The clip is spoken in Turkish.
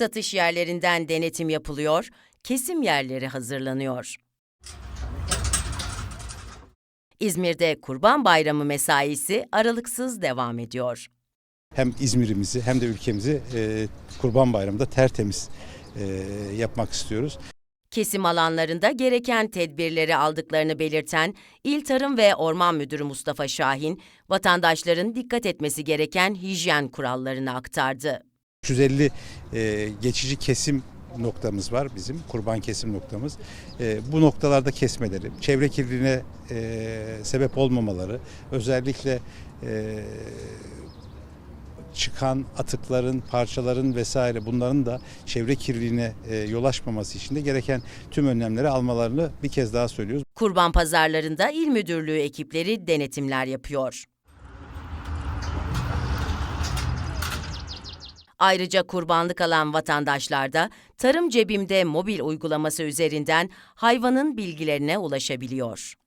Satış yerlerinden denetim yapılıyor, kesim yerleri hazırlanıyor. İzmir'de Kurban Bayramı mesaisi aralıksız devam ediyor. hem İzmir'imizi hem de ülkemizi e, Kurban Bayramı'nda tertemiz e, yapmak istiyoruz. Kesim alanlarında gereken tedbirleri aldıklarını belirten İl Tarım ve Orman Müdürü Mustafa Şahin, vatandaşların dikkat etmesi gereken hijyen kurallarını aktardı. 350 e, geçici kesim noktamız var bizim, kurban kesim noktamız. E, bu noktalarda kesmeleri, çevre kirliliğine e, sebep olmamaları, özellikle e, çıkan atıkların, parçaların vesaire bunların da çevre kirliliğine e, yol açmaması için de gereken tüm önlemleri almalarını bir kez daha söylüyoruz. Kurban pazarlarında il müdürlüğü ekipleri denetimler yapıyor. Ayrıca kurbanlık alan vatandaşlar da Tarım Cebim'de mobil uygulaması üzerinden hayvanın bilgilerine ulaşabiliyor.